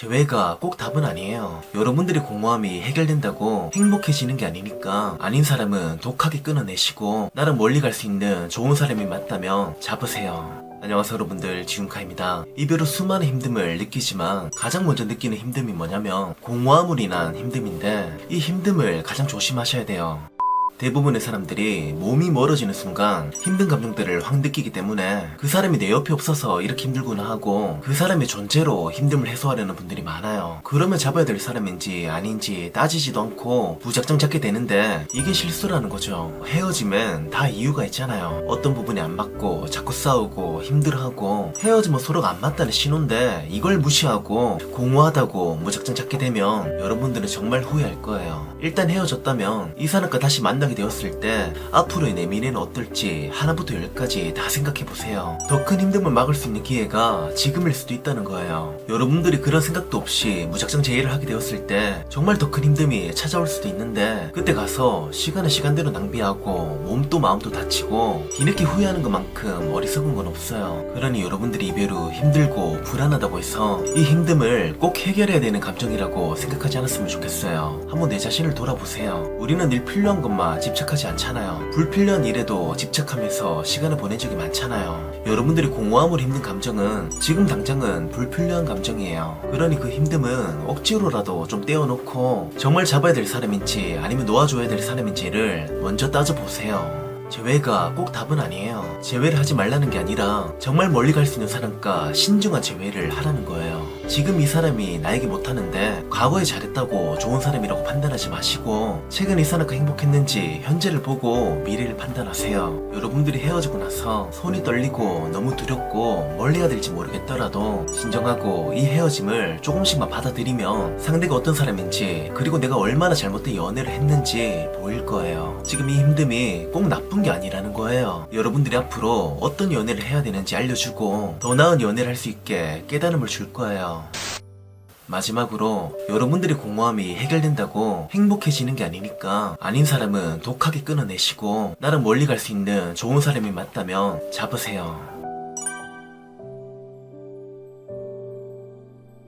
재회가 꼭 답은 아니에요. 여러분들의 공허함이 해결된다고 행복해지는 게 아니니까 아닌 사람은 독하게 끊어내시고 나랑 멀리 갈 수 있는 좋은 사람이 맞다면 잡으세요. 안녕하세요 여러분들 지훈카입니다. 이별 후 수많은 힘듦을 느끼지만 가장 먼저 느끼는 힘듦이 뭐냐면 공허함으로 인한 힘듦인데 이 힘듦을 가장 조심하셔야 돼요. 대부분의 사람들이 몸이 멀어지는 순간 힘든 감정들을 확 느끼기 때문에 그 사람이 내 옆에 없어서 이렇게 힘들구나 하고 그 사람의 존재로 힘듦을 해소하려는 분들이 많아요. 그러면 잡아야 될 사람인지 아닌지 따지지도 않고 무작정 잡게 되는데 이게 실수라는 거죠. 헤어지면 다 이유가 있잖아요. 어떤 부분이 안 맞고 자꾸 싸우고 힘들어하고 헤어지면 서로가 안 맞다는 신호인데 이걸 무시하고 공허하다고 무작정 잡게 되면 여러분들은 정말 후회할 거예요. 일단 헤어졌다면 이 사람과 다시 만나 게 되었을 때 앞으로의 내 미래는 어떨지 하나부터 열까지 다 생각해 보세요. 더 큰 힘듦을 막을 수 있는 기회가 지금일 수도 있다는 거예요. 여러분들이 그런 생각도 없이 무작정 제의를 하게 되었을 때 정말 더 큰 힘듦이 찾아올 수도 있는데 그때 가서 시간을 시간대로 낭비하고 몸도 마음도 다치고 뒤늦게 후회하는 것만큼 어리석은 건 없어요. 그러니 여러분들이 이별 후 힘들고 불안하다고 해서 이 힘듦을 꼭 해결해야 되는 감정이라고 생각하지 않았으면 좋겠어요. 한번 내 자신을 돌아보세요. 우리는 늘 필요한 것만 집착하지 않잖아요. 불필요한 일에도 집착하면서 시간을 보낸 적이 많잖아요. 여러분들이 공허함으로 힘든 감정은 지금 당장은 불필요한 감정이에요. 그러니 그 힘듦은 억지로라도 좀 떼어놓고 정말 잡아야 될 사람인지 아니면 놓아줘야 될 사람인지를 먼저 따져보세요. 재회가 꼭 답은 아니에요. 재회를 하지 말라는 게 아니라 정말 멀리 갈 수 있는 사람과 신중한 재회를 하라는 거예요. 지금 이 사람이 나에게 못하는데 과거에 잘했다고 좋은 사람이라고 판단하지 마시고 최근 이 사람과 행복했는지 현재를 보고 미래를 판단하세요. 여러분들이 헤어지고 나서 손이 떨리고 너무 두렵고 멀리 가야 될지 모르겠더라도 진정하고 이 헤어짐을 조금씩만 받아들이면 상대가 어떤 사람인지 그리고 내가 얼마나 잘못된 연애를 했는지 보일 거예요. 지금 이 힘듦이 꼭 나쁜 게 아니라는 거예요. 여러분들이 앞으로 어떤 연애를 해야 되는지 알려주고 더 나은 연애를 할 수 있게 깨달음을 줄 거예요. 마지막으로 여러분들의 공허함이 해결된다고 행복해지는 게 아니니까 아닌 사람은 독하게 끊어내시고 나랑 멀리 갈 수 있는 좋은 사람이 맞다면 잡으세요.